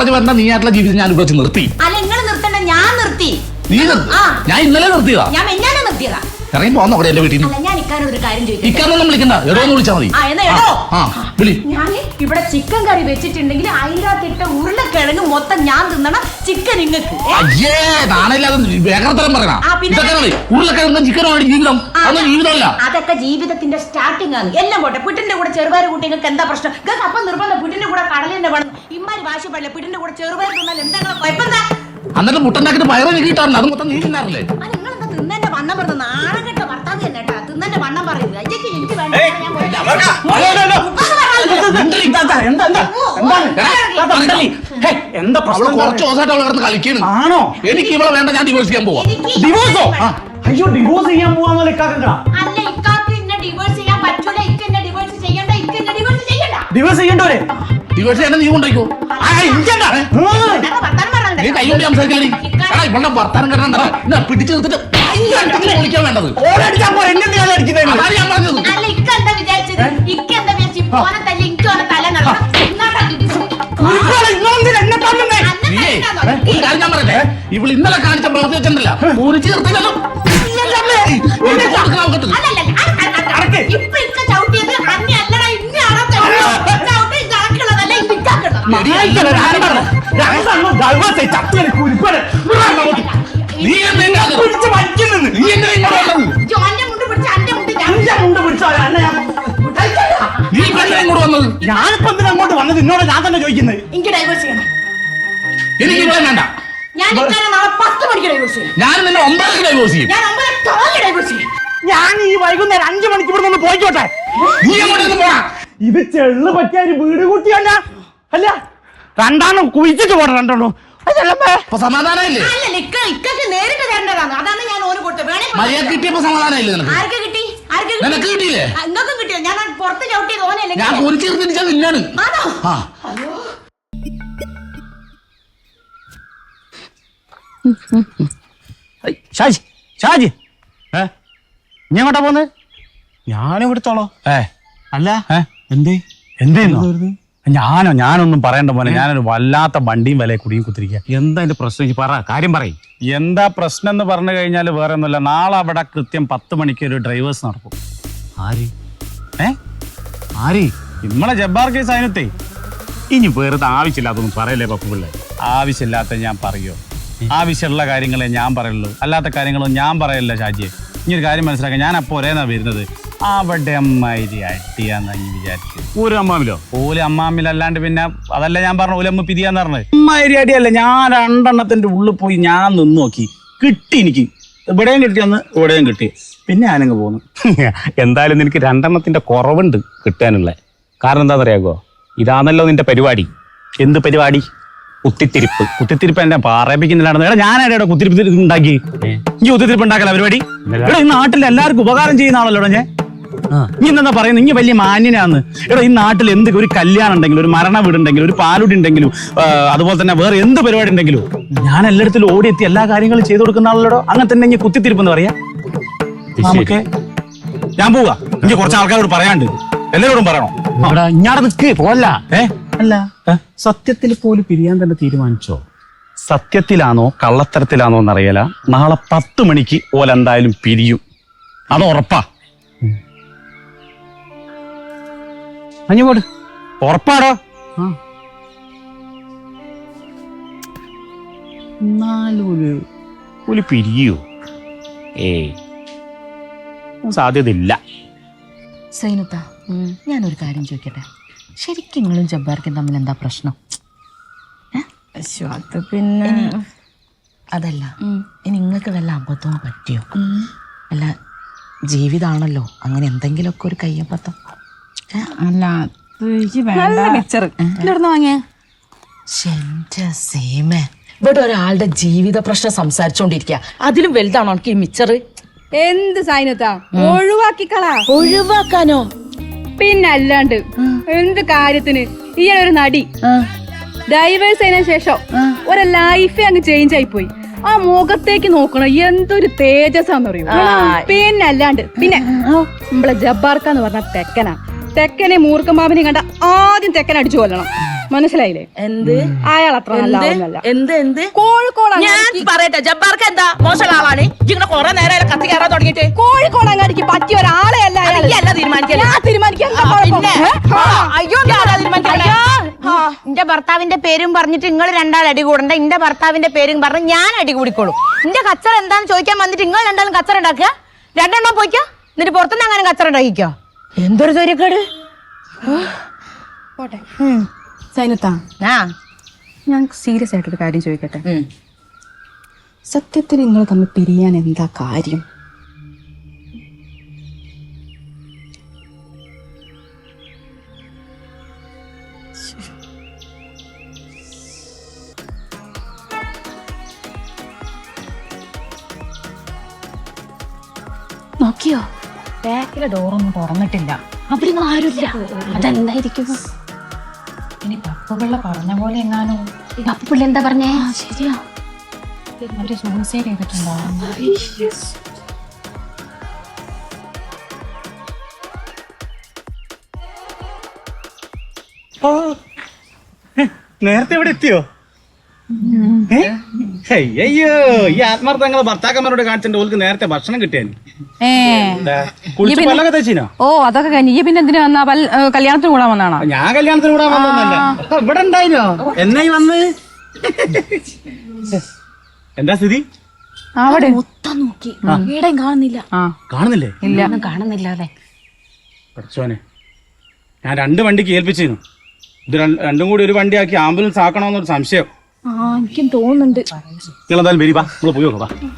പറഞ്ഞു വരണ്ട നീ ആയിട്ടുള്ള ജീവിതം ഞാൻ ഇവിടെ നിർത്തി. അല്ല നിങ്ങൾ നിർത്തണ്ട ഞാൻ നിർത്തി. നീ നിർത്തി. ആ. ഞാൻ ഇന്നലെ നിർത്തിയതാ. ഞാൻ മെഞ്ഞാനെ നിർത്തിയതാ. ഇറങ്ങി പോന്നോ അവിടെ എന്റെ വീട്ടിൽ അല്ല ഞാൻ ഇക്കാനോട് ഒരു കാര്യം ഇക്കാന്നൊന്നും വിളിക്കണ്ട. എടോ എന്ന് വിളിച്ചാൽ മതി. ആ എന്നാ എടോ. ആ വിളി. ഞാൻ ഇവിടെ ചിക്കൻ കറി വെച്ചിട്ടുണ്ടെങ്കിൽ അതിനകത്തിട്ട ഉരുളക്കിഴങ്ങ് മൊത്തം ഞാൻ തിന്നണം ചിക്കൻ ഇങ്ങക്ക്. ഏ? അയ്യേ നാണയില്ലാതെ വേഗത്തരം പറയണ. ആ, പിന്നെ? ഉരുളക്കിഴങ്ങും ചിക്കനും ജീവിതം. അതൊന്നും ജീവിതമല്ല. അതൊക്കെ ജീവിതത്തിന്റെ സ്റ്റാർട്ടിംഗ് ആണ്. എല്ലാം പോട്ടെ. പുട്ടിന്റെ കൂടെ ചെറുപയർ കൂട്ടി നിങ്ങൾക്ക് എന്താ പ്രശ്നം? നിങ്ങൾക്ക് അപ്പം നിർബന്ധം. പുട്ടിന്റെ കൂടെ കടലിന്റെ വേണം ഇമ്മാരി വാശി പാടില്ല പിടിന്റെ കൂടെ ചെറുപയർ തിന്നാൽ എന്താ കുഴപ്പം എന്താ എന്നിട്ട് മുട്ടുണ്ടാക്കിട്ട് പയറ് നീക്കിയിട്ടാണ് അത് മൊത്തം നീ തിന്നാറില്ലേ നിങ്ങളെന്താ തിന്നന്റെ വണ്ണം പറഞ്ഞത്? നാണം കെട്ട ഭർത്താവ് തന്നെ കേട്ടാ. തിന്നന്റെ വണ്ണം അയ്യക്ക് എനിക്ക് വേണ്ട. ഞാൻ. എന്താ, എന്താ, എന്താ, എന്താ? എന്താ, എന്താ അവൾ പ്രശ്നം? കുറച്ച് ദിവസമായിട്ട് അവളെ കിടന്ന് കളിക്കുന്നു ആണോ? എനിക്ക് ഇവളെ വേണ്ട ഞാൻ ഡിവോഴ്സ് ചെയ്യാൻ പോവാ. എനിക്ക് ഡിവോഴ്സോ. അയ്യോ ഡിവോഴ്സ് ചെയ്യാൻ പോവാന്നല്ലേ ഇക്കാക്ക അല്ല ഇക്കാക്ക് എന്നെ ഡിവോഴ്സ് ചെയ്യാൻ പറ്റൂല. ഇക്ക് എന്നെ ഡിവോഴ്സ് ചെയ്യണ്ട. ഇക്ക് എന്നെ ഡിവോഴ്സ് ചെയ്യണ്ട. ഡിവോഴ്സ് ചെയ്യണ്ടോരെ ഡിവോഴ്സ് ഇന്നലെ നീ കൊണ്ടോയിക്കോ ഇതൊക്കെ വർത്താനം പറഞ്ഞത് നീ കൈ കൊണ്ട് സംസാരിക്കണി എടാ ഇവളുടെ ഭർത്താനം കണ്ടാ പിടിച്ചു നിർത്തിട്ട് അയ്യോ, വിളിക്കാൻ വേണ്ടത്. ഓരടിക്കാൻ പോ എന്നെ ഞാൻ അടിക്കുന്നതിന് അതാണ് ഞാൻ പറഞ്ഞത്. അല്ല ഇക്ക എന്താ വിചാരിച്ചത്? ഇക്ക എന്താ വിചാരിച്ചു പോനെ തല്ലി എനിക്ക് ഓനെ തല നടക്കണം ഇന്നാട്ടാ തിരിച്ചു. കുരുക്കളെ, ഇങ്ങളെന്തിനാ എന്നെ തല്ലുന്നേ? അന്നെ നീയേ മുണ്ട് പിടിച്ചാലോ, അന്നെ ഞാൻ നീ ഇപ്പൊ എന്താ ഇങ്ങോട്ട് വന്നത്? ഞാനിപ്പോ എന്തിനാ അങ്ങോട്ട് വന്നത്? എന്നോട് ഞാൻ തന്നെ ചോദിക്കുന്നത് എനിക്ക് ഡൈവേഴ്സ് ചെയ്യണം. എനിക്ക് ഇവിടെ വേണ്ട. ഞാൻ ഇക്കാനെ നാളെ പത്ത് മണിക്ക് ഡൈവേഴ്സ് ചെയ്യും ഞാൻ നിന്നെ ഒമ്പതര ഡൈവോഴ്സ് ചെയ്യും. ഞാൻ ഒമ്പത് കാലിന് ഡൈവേഴ്സ് ചെയ്യും. ഞാൻ ഈ വൈകുന്നേരം അഞ്ചു മണിക്ക് ഇവിടെ നിന്ന് പോയിക്കോട്ടെ? നീ അങ്ങോട്ട് പോടാ. ഇത് ചെള്ളു പറ്റിയ ഒരു വീട് കൂട്ടിയല്ല അല്ല രണ്ടാണം കുഴിച്ചിട്ട് പോട്ടെ രണ്ടെണ്ണം ഞാനിവിടുത്തോളോ അപ്പൊ സമാധാനമില്ലേ? അല്ലല്ല ഇക്ക ഇക്കക്ക് നേരിട്ട് തരേണ്ടതാണ് അതാണ് ഞാൻ ഓന് കൊടുത്തത്. വേണേ മര്യാദ കിട്ടിയപ്പോ സമാധാനമില്ലേ നിനക്ക്? ആർക്ക് കിട്ടി? ആർക്ക് നിനക്ക് കിട്ടിയില്ലേ? നിങ്ങൾക്കും കിട്ടിയോ? ഞാൻ ആ പുറത്ത് ചവിട്ടിയത് ഓനല്ലേ ഞാൻ നിന്നാണ് ആണോ? ആ. ഷാജി ഷാജി. ഏ? നീ എങ്ങോട്ടാ പോന്ന്? ഞാനും എടുത്തോളോ ഏ. അല്ല ഏ? എന്തേ? എന്തേന്നോ? ഞാനോ ഞാനൊന്നും പറയണ്ട പോലെ ഞാനൊരു വല്ലാത്ത വണ്ടിയും വില കുടിയും കുത്തിരിക്കുക എന്താ എന്റെ പ്രശ്നം? പറ കാര്യം പറയും. എന്താ പ്രശ്നം എന്ന് പറഞ്ഞു കഴിഞ്ഞാൽ വേറെ ഒന്നുമില്ല നാളെ അവിടെ കൃത്യം പത്ത് മണിക്ക് ഒരു ഡ്രൈവേഴ്സ് നടക്കും. ആര്? ഏ? ആര്? നമ്മളെ ജബ്ബാർ കേസ് അതിനത്തെ ഇനി വെറുതെ ആവശ്യമില്ലാത്തൊന്നും പറയല്ലേ പപ്പു പിള്ളേ? ആവശ്യമില്ലാത്ത ഞാൻ പറയോ? ആവശ്യമുള്ള കാര്യങ്ങളെ ഞാൻ പറയുള്ളൂ. അല്ലാത്ത കാര്യങ്ങളൊന്നും ഞാൻ പറയല്ല ഷാജിയെ. ഇനി ഒരു കാര്യം മനസ്സിലാക്കാൻ ഞാൻ അപ്പോൾ ഒരേന്നാ വരുന്നത്. അവിടെ അമ്മായിരി അട്ടിയാന്നി വിചാരിച്ചു. ഒരു അമ്മാമിലോ? ഓൽ അമ്മാമിലല്ലാണ്ട് പിന്നെ അതല്ല ഞാൻ പറഞ്ഞു ഓലമ്മ പിരിയാന്ന് പറഞ്ഞത്. അമ്മായിരി അടിയല്ല ഞാൻ രണ്ടെണ്ണത്തിന്റെ ഉള്ളിൽ പോയി ഞാൻ നിന്ന് നോക്കി. കിട്ടി എനിക്ക്. ഇവിടെയും കിട്ടി അന്ന് ഇവിടെയും കിട്ടി. പിന്നെ ഞാനങ്ങ് പോന്നു. എന്തായാലും നിനക്ക് രണ്ടെണ്ണത്തിന്റെ കുറവുണ്ട് കിട്ടാനുള്ള. കാരണം എന്താ അറിയാകോ ഇതാണല്ലോ നിന്റെ പരിപാടി. എന്ത് പരിപാടി? കുത്തിത്തിരിപ്പ്. കുത്തിത്തിരിപ്പ് എന്നെ പാറപ്പിക്കുന്നില്ലാണ്ട് എടാ ഞാനായിട്ട് കുത്തിരിപ്പ് ഉണ്ടാക്കി? ഈ കുത്തിത്തിരിപ്പ് ഉണ്ടാക്കല പരിപാടി? ഇവിടെ ഈ നാട്ടിൽ എല്ലാവർക്കും ഉപകാരം ചെയ്യുന്ന ആളല്ലോ ഞാൻ? നീ എന്താ പറയുന്നത് നീ വലിയ മാന്യനാന്ന്. എടാ ഈ നാട്ടിൽ എന്ത് ഒരു കല്യാണം ഉണ്ടെങ്കിലും ഒരു മരണ വീടുണ്ടെങ്കിലും ഒരു പാലുടി ഉണ്ടെങ്കിലും അതുപോലെ തന്നെ വേറെ എന്ത് പരിപാടി ഉണ്ടെങ്കിലും ഞാൻ എല്ലായിടത്തിലും ഓടിയെത്തി എല്ലാ കാര്യങ്ങളും ചെയ്തു കൊടുക്കുന്ന ആളല്ലോ അങ്ങനെ തന്നെ ഇനി കുത്തിത്തിരിപ്പ് എന്ന് പറയാ നമുക്ക് ഞാൻ പോവാ. ഇനി കുറച്ച് ആൾക്കാരോട് പറയാണ്ട് എല്ലാരോടും പറയണോ? ഇഞ്ഞാടെ നിക്ക് പോല്ല ഏ? അല്ല സത്യത്തിൽ പോലും പിരിയാൻ തന്നെ തീരുമാനിച്ചോ? സത്യത്തിലാണോ കള്ളത്തരത്തിലാണോ എന്നറിയില്ല നാളെ പത്ത് മണിക്ക് ഓലെന്തായാലും പിരിയും. അത് ഉറപ്പാ. അഞ്ഞുപോട് ഉറപ്പാടോ? എന്നാലും ഒരു പിരിയോ? ഏയ്. സാധ്യതയില്ല. സൈനത്ത ഞാനൊരു കാര്യം ചോദിക്കട്ടെ? ശരിക്കും നിങ്ങളും ജബ്ബാർക്കും തമ്മിൽ എന്താ പ്രശ്നം? അത് പിന്നെ അതല്ല ഇനി നിങ്ങൾക്ക് വല്ല അബദ്ധവും പറ്റിയോ? അല്ല ജീവിതാണല്ലോ അങ്ങനെ എന്തെങ്കിലുമൊക്കെ ഒരു കയ്യബദ്ധം. അല്ല മിച്ചർ ഇവിടുന്ന് വാങ്ങിയ? ഇവിടെ ഒരാളുടെ ജീവിത പ്രശ്നം സംസാരിച്ചോണ്ടിരിക്കുക അതിലും വലുതാണോ എനിക്ക് ഈ മിച്ചറ് എന്ത് സൈനത്താ ഒഴിവാക്കിക്കളാ. ഒഴിവാക്കാനോ? പിന്നെ അല്ലാണ്ട് എന്ത് കാര്യത്തിന്? ഈയൊരു ഒരു നടി ഡൈവേഴ്സ് ആയതിനു ശേഷം ഒരു ലൈഫേ അങ്ങ് ചേഞ്ച് ആയി പോയി ആ മുഖത്തേക്ക് നോക്കണം എന്തൊരു തേജസ്സാന്ന് പറയൂ പിന്നെ അല്ലാണ്ട്. പിന്നെ നമ്മളെ ജബ്ബാർക്ക എന്ന് പറഞ്ഞ തെക്കനാ. തെക്കനെ മൂർക്കമ്പാവിനെ കണ്ട ആദ്യം തെക്കൻ അടിച്ചു കൊല്ലണം. മനസ്സിലായില്ലേ? എന്ത്? അയാൾ അത്ര എന്ത്? എന്ത്? കോഴിക്കോട് ഞാൻ അങ്ങാടിക്ക് പറയട്ടെ ജബ്ബാർക്ക് എന്താ മോശമുള്ള ആളാണ്? ഇങ്ങനെ കുറെ നേരം കത്തി കയറാൻ തുടങ്ങിയിട്ട്. കോഴിക്കോട് അങ്ങാടിക്ക് പറ്റിയ ഒരാളെ അല്ല? ആ, അയ്യോ എന്റെ ഭർത്താവിന്റെ പേരും പറഞ്ഞിട്ട് നിങ്ങൾ രണ്ടാൾ അടി കൂടണ്ട. എന്റെ ഭർത്താവിന്റെ പേരും പറഞ്ഞ് ഞാൻ അടി കൂടിക്കോളും. എന്റെ കച്ചറ എന്താന്ന് ചോദിക്കാൻ വന്നിട്ട് നിങ്ങൾ രണ്ടാളും കച്ചറ ഉണ്ടാക്കുക? രണ്ടെണ്ണം പോയിക്കോ. എന്നിട്ട് പുറത്തുനിന്ന് അങ്ങനെ കച്ചറ ഉണ്ടാക്കിക്കോ. എന്തൊരു തൊരക്കേട് പോട്ടെ. സൈനത്താ ആ. ഞാൻ സീരിയസ് ആയിട്ടൊരു കാര്യം ചോദിക്കട്ടെ? സത്യത്തിന് സത്യത്തിൽ നിങ്ങൾ തമ്മിൽ പിരിയാൻ എന്താ കാര്യം? നോക്കിയോ? ബാക്കിലെ ഡോറൊന്നും തുറന്നിട്ടില്ല. അവരൊന്നും ആരുമില്ല? അതെന്തായിരിക്കും ഇനി പപ്പുപിള്ള പറഞ്ഞ പോലെ എങ്ങാനോ? പപ്പുപിള്ള എന്താ പറഞ്ഞേ? ശരിയാ. അവർ സൂസൈഡ് ചെയ്തിട്ടുണ്ടോ? നേരത്തെ ഇവിടെ എത്തിയോ? അയ്യോ ഈ ആത്മാർത്ഥങ്ങളെ ഭർത്താക്കന്മാരോട് കാണിച്ചിട്ട് ഓൾക്ക് നേരത്തെ ഭക്ഷണം തെച്ചിനോ ഓ അതൊക്കെ കഴിഞ്ഞ്. ഈ പിന്നെ എന്തിനു വന്നാ? കല്യാണത്തിന് കൂടാൻ വന്നാണോ? ഞാൻ കല്യാണത്തിന് കൂടാൻ വന്നതല്ല ഇവിടെ ഉണ്ടായിനോ? എന്നായി വന്ന്? എന്താ സ്ഥിതി? അവിടെ. മൊത്തം നോക്കി. എവിടെയും കാണുന്നില്ല. ആ. കാണുന്നില്ലേ? ഇല്ല. കാണുന്നില്ല അതെ. പഠിച്ചോനെ. ഞാൻ രണ്ട് വണ്ടിക്ക് ഏൽപ്പിച്ചിരുന്നു. ഇത് രണ്ട്- രണ്ടും കൂടി ഒരു വണ്ടിയാക്കി ആംബുലൻസ് ആക്കണമെന്നൊരു സംശയം. ആ എനിക്കും തോന്നുന്നുണ്ട്. നിങ്ങൾ എന്തായാലും വരി വാ. നമ്മൾ പോയി നോക്കാം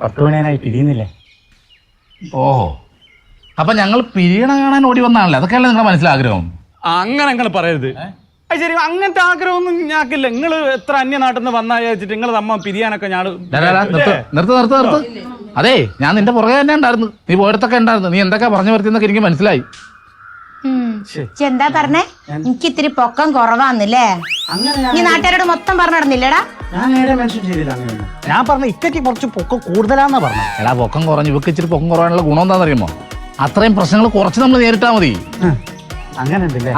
പത്ത് മണിയായി പിരിയുന്നില്ലേ? ഓഹോ. അപ്പൊ ഞങ്ങൾ പിരിയണ കാണാൻ ഓടി വന്നാണല്ലേ? അതൊക്കെയല്ലേ നിങ്ങളുടെ മനസ്സിലാഗ്രഹം അങ്ങനെ നിങ്ങൾ പറയരുത്. അത് ശരി അങ്ങനത്തെ ആഗ്രഹമൊന്നും ഞാക്കില്ല നിങ്ങൾ എത്ര അന്യനാട്ടിൽ നിന്ന് വന്നാ വിചാരിച്ചിട്ട് നിങ്ങൾ അമ്മ പിരിയാനൊക്കെ ഞാൻ നിർത്ത് നിർത്ത് നിർത്ത് അതെ ഞാൻ നിന്റെ പുറകെ തന്നെ ഉണ്ടായിരുന്നു. നീ പോയിടത്തൊക്കെ ഉണ്ടായിരുന്നു. നീ എന്തൊക്കെ പറഞ്ഞു വരുത്തിയെന്നൊക്കെ എനിക്ക് മനസ്സിലായി. എന്താ പറഞ്ഞേ? എനിക്ക് ഇത്തിരി പൊക്കം കുറവാന്നല്ലേ? ഈ നാട്ടുകാരോട് മൊത്തം പറഞ്ഞു നടന്നില്ലടാ? ഞാൻ പറഞ്ഞ ഇക്കയ്ക്ക് കുറച്ച് പൊക്കം കൂടുതലാന്നാ പറഞ്ഞത് എടാ പൊക്കം കുറഞ്ഞു ഇവക്ക് ഇച്ചിരി പൊക്കം കുറവാനുള്ള ഗുണം എന്താണെന്നറിയുമോ? അത്രയും പ്രശ്നങ്ങൾ കുറച്ച് നമ്മൾ നേരിട്ടാ മതി.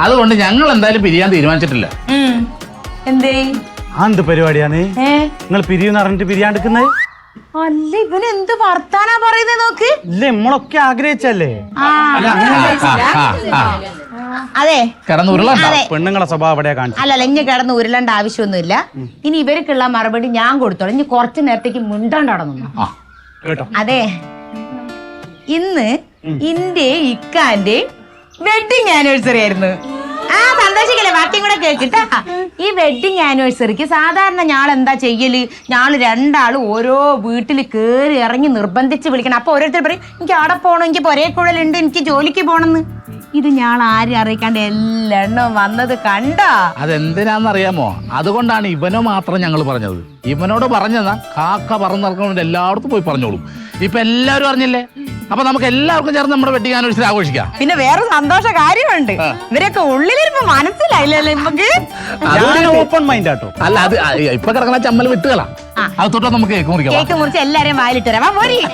അതുകൊണ്ട് ഞങ്ങൾ എന്തായാലും പിരിയാൻ തീരുമാനിച്ചിട്ടില്ല. എന്തേ? ഏ? നിങ്ങൾ പിരിയെന്ന് പറഞ്ഞിട്ട് പിരിയാണ്ടിക്കുന്നത് അല്ല ഇവന് എന്ത് വർത്താനാ പറയുന്നത് നോക്ക്? ഇല്ല നമ്മളൊക്കെ ആഗ്രഹിച്ചല്ലേ? അതെ. കിടന്ന് ഉരുളണ്ട. പെണ്ണുങ്ങളെ സ്വഭാവം അവിടെ കാണിച്ചു അല്ലല്ല ഇനി കിടന്ന് ഉരുളേണ്ട ആവശ്യമൊന്നുമില്ല. ഇനി ഇവർക്കുള്ള മറുപടി ഞാൻ കൊടുത്തോളാം. ഇനി കുറച്ചു നേരത്തേക്ക് മുണ്ടാണ്ട് നടന്നു ആ. കേട്ടോ. അതെ. ഇന്ന് ഇന്റെ ഇക്കാന്റെ വെഡിങ് ആനിവേഴ്സറി ആയിരുന്നു. ആ സന്തോഷിക്കല്ലേ? ബാക്കിയും കൂടെ കേൾക്കിട്ടാ. ഈ വെഡിങ് ആനിവേഴ്സറിക്ക് സാധാരണ ഞാൾ എന്താ ചെയ്യൽ? ഞാൾ രണ്ടാളും ഓരോ വീട്ടിൽ കേറി ഇറങ്ങി നിർബന്ധിച്ച് വിളിക്കണം. അപ്പൊ ഓരോരുത്തർ പറയും എനിക്ക് അവിടെ പോകണം എനിക്ക് പൊരേ കുഴലുണ്ട് എനിക്ക് ജോലിക്ക് പോണെന്ന്. ഇത് ഞാൻ ആരും അറിയിക്കാണ്ട് എല്ലെണ്ണം വന്നത് കണ്ടാ. അതെന്തിനാന്നറിയാമോ? അതുകൊണ്ടാണ് ഇവനോ മാത്രം ഞങ്ങൾ പറഞ്ഞത്. ഇവനോട് പറഞ്ഞതാ കാക്ക പറന്നിറങ്ങുന്നുണ്ട് എല്ലായിടത്തും പോയി പറഞ്ഞോളും. ഇപ്പൊ എല്ലാവരും അറിഞ്ഞില്ലേ? അപ്പൊ നമുക്ക് എല്ലാവർക്കും ചേർന്ന് നമ്മുടെ വെഡിങ് ആനിവേഴ്സറി ആഘോഷിക്കാം. പിന്നെ വേറെ സന്തോഷ കാര്യമുണ്ട്. ഇവരൊക്കെ ഉള്ളിലിരുമ്പോ മനസ്സിലായില്ലല്ലോ നമുക്ക്? ഓപ്പൺ മൈൻഡ് ആട്ടോ. അല്ല അത് ഇപ്പൊ കിടക്കണ ചമ്മൽ വിട്ടുകളാ. അത് തൊട്ടാ നമുക്ക് കേക്ക് മുറിക്കാം കേക്ക് മുറിച്ച് എല്ലാരെയും വായിലിട്ട് തരാം